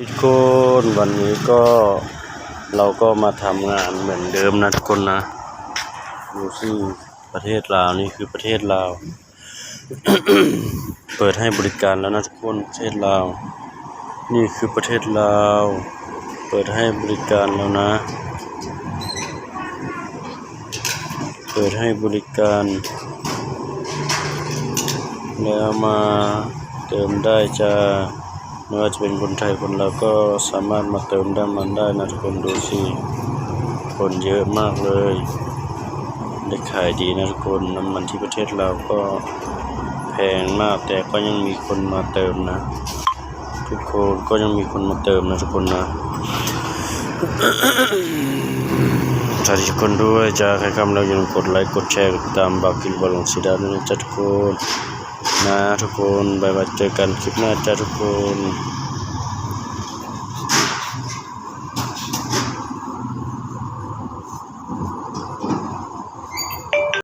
ทุกคนวันนี้ก็เราก็มาทำงานเหมือนเดิมนะทุกคนนะดูสิประเทศลาวนี่คือประเทศลาว เปิดให้บริการแล้วนะทุกคนประเทศลาว นี่คือประเทศลาว เปิดให้บริการแล้วนะ เปิดให้บริการ แล้วมาเติมได้จะ ไม่ว่าจะเป็นคนไทยคนลาก็สามารถมาเติมน้ำมันได้นะทุกคนดูสิคนเยอะมากเลยได้ขายดีนะทุกคนน้ำมันที่ประเทศเราก็แพงมากแต่ก็ยังมีคนมาเติมนะ ทุกคนก็ยังมีคนมาเติมนะทุกคนนะสวัสดีทุกคนด้วยจ้าใครคำเราอย่าลืมกดไลค์กดแชร์กดติดตามบากิลบอลลงสีดาด้วยนะจ้าทุกคน นะทุกคนบายบายเจอกันคลิปหน้าจ้าทุกคน